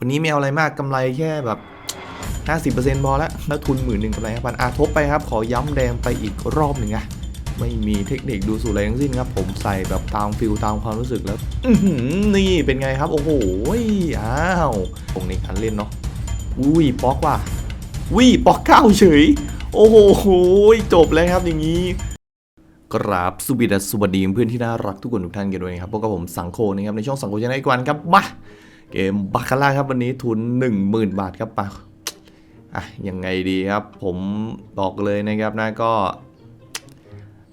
วันนี้ไม่เอาอะไรมากกำไรแค่แบบ 50%พอแล้วแล้วทุนหมื่นหนึ่งกำไรห้าพันอาทบไปครับ ขอย้ำแดงไปอีกรอบหนึ่งอะไม่มีเทคนิคดูสูตรอะไรทั้งสิ้นครับ ผมใส่แบบตามฟิลตามความรู้สึกแล้วนี่เป็นไงครับ โอ้โหอ้าวตรงในการเล่นเนาะอุ้ยป๊อกว่ะวิป๊อกเก้าเฉย โอ้โหจบแล้วครับอย่างนี้กราบสุบิดสวัสดีเพื่อนที่น่ารักทุกคนทุกท่านกันด้วยนะครับพวกกับผมสังโคนะครับในช่องสังโคชนะอีกวันครับมา เกมบาคาร่าครับวันนี้ทุน 10,000 บาทครับมาอะยังไงดีครับ ผมบอกเลยนะครับนะก็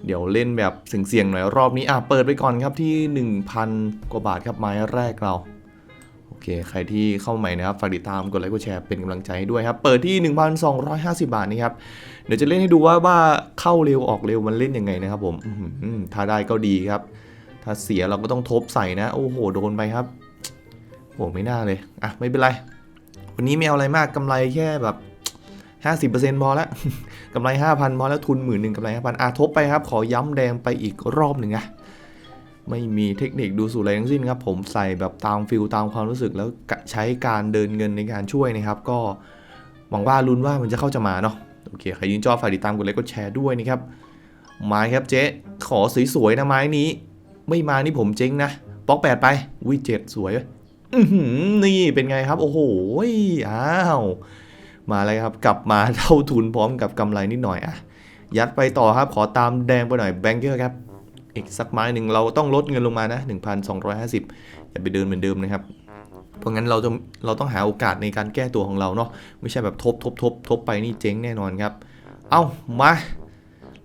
เดี๋ยวเล่นแบบเสี่ยงๆหน่อยรอบนี้อะเปิดไปก่อนครับที่ 1,000 กว่าบาทครับไม้แรกเราโอเค ใครที่เข้าใหม่นะครับฝากติดตามกดไลค์กดแชร์เป็นกำลังใจให้ด้วยครับ เปิดที่ 1,250 บาทนี่ครับเดี๋ยวจะเล่นให้ดูว่าว่าเข้าเร็วออกเร็วมันเล่นยังไงนะครับผมถ้าได้ก็ดีครับ ถ้าเสียเราก็ต้องทบใส่นะ โอ้โหโดนไปครับ โหไม่น่าเลย อะ ไม่เป็นไร วันนี้ไม่เอาอะไรมากกำไรแค่แบบ 50%พอแล้วกำไร 5,000พอแล้วทุนหมื่นหนึ่งกำไร 5,000อะทบไปครับ ขอย้ำแดงไปอีกรอบหนึ่งอะไม่มีเทคนิคดูสูตรอะไรทั้งสิ้นครับ ผมใส่แบบตามฟิลตามความรู้สึกแล้วใช้การเดินเงินในการช่วยนะครับ ก็หวังว่าลุ้นว่ามันจะเข้าจะมาเนาะโอเค ใครยินจอฝากติดตามกดไลค์กดแชร์ด้วยนะครับไม้ครับเจ๊ขอสวยๆนะไม้นี้ ไม่มานี่ผมเจ๊งนะบล็อกแปดไปวิเจ็ดสวยเว้ย นี่เป็นไงครับ โอ้โหอ้าวมาเลยครับ กลับมาเท่าทุนพร้อมกับกำไรนิดหน่อยอะยัดไปต่อครับขอตามแดงไปหน่อยแบงเกอร์ครับ อีกสักไม้หนึ่งเราต้องลดเงินลงมานะ 1,250 อย่าไปเดินเหมือนเดิมนะครับ เพราะงั้นเราจะเราต้องหาโอกาสในการแก้ตัวของเราเนาะไม่ใช่แบบทบทบทบทบไปนี่เจ๊งแน่นอนครับ เอ้ามา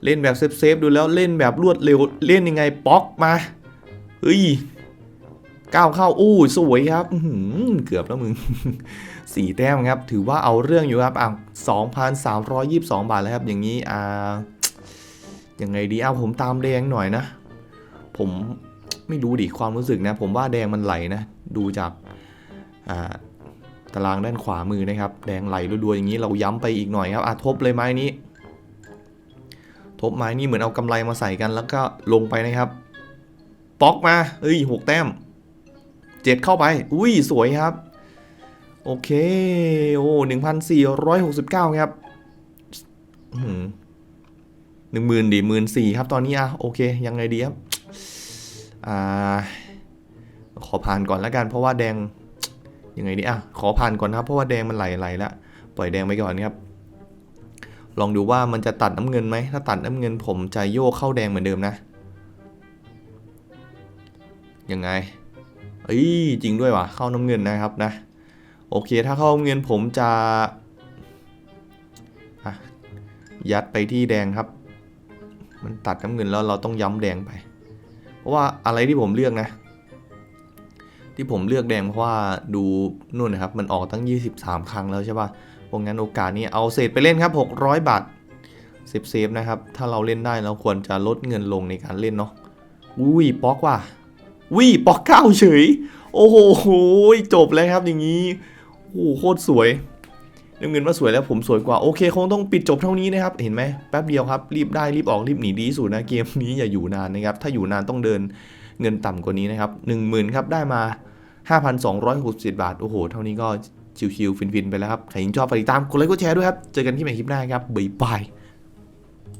เล่นแบบเซฟเซฟๆดูแล้วเล่นแบบรวดเร็วเล่นยังไงป๊อกมาเฮ้ย ก้าวเข้าอู้สวยครับเกือบแล้วมึงสี่แต้มครับ ถือว่าเอาเรื่องอยู่ครับอะสองพันสามร้อยยี่สิบสองบาทแล้วครับ อย่างนี้อ่ายังไงดีเอาผมตามแดงหน่อยนะ ผมไม่รู้ดิความรู้สึกนะ ผมว่าแดงมันไหลนะ ดูจากอ่าตารางด้านขวามือนะครับ แดงไหลรัวๆอย่างนี้เราย้ำไปอีกหน่อยครับอะทบเลยไม้นี้ ทบไม้นี้เหมือนเอากำไรมาใส่กันแล้วก็ลงไปนะครับ ป๊อกมาเอ้ยหกแต้ม เจ็ดเข้าไป อุ้ยสวยครับ โอเค โอ้หนึ่งพันสี่ร้อยหกสิบเก้าครับหนึ่งหมื่นดิหมื่นสี่ครับตอนนี้อะโอเค ยังไงดีครับ อ่า ขอผ่านก่อนแล้วกัน เพราะว่าแดง ยังไงดีอะ ขอผ่านก่อนครับ เพราะว่าแดงมันไหลๆแล้วปล่อยแดงไปก่อนครับ ลองดูว่ามันจะตัดน้ำเงินไหม ถ้าตัดน้ำเงินผมจะโยกเข้าแดงเหมือนเดิมนะ ยังไง เอ้ยจริงด้วยวะเข้าน้ำเงินนะครับนะ โอเคถ้าเข้าน้ำเงินผมจะะยัดไปที่แดงครับ มันตัดน้ำเงินแล้วเราต้องย้ำแดงไป เพราะว่าอะไรที่ผมเลือกนะ ที่ผมเลือกแดงเพราะว่าดูนู่นนะครับ มันออกตั้ง 23 ครั้งแล้วใช่ป่ะเพราะงั้นโอกาสนี้เอาเศษไปเล่นครับ 600 บาทเซฟเซฟนะครับ ถ้าเราเล่นได้เราควรจะลดเงินลงในการเล่นเนาะ อุ้ยป๊อกว่ะ วิปอกเก้าเฉย โอ้โหจบแล้วครับอย่างนี้โอ้โหโคตรสวยน้ำเงินว่าสวยแล้วผมสวยกว่า โอเคคงต้องปิดจบเท่านี้นะครับ เห็นไหมแป๊บเดียวครับรีบได้รีบออกรีบหนีดีสุดนะเกมนี้อย่าอยู่นานนะครับ ถ้าอยู่นานต้องเดินเงินต่ำกว่านี้นะครับ1 0,000ครับได้มา 5,260 บาท โอ้โห เท่านี้ก็ชิวๆฟินๆ ไปแล้วครับ ใครยินชอบฝากติดตามกดไลค์กดแชร์ด้วยครับ เจอกันที่ใหม่คลิปหน้าครับบ๊ายบาย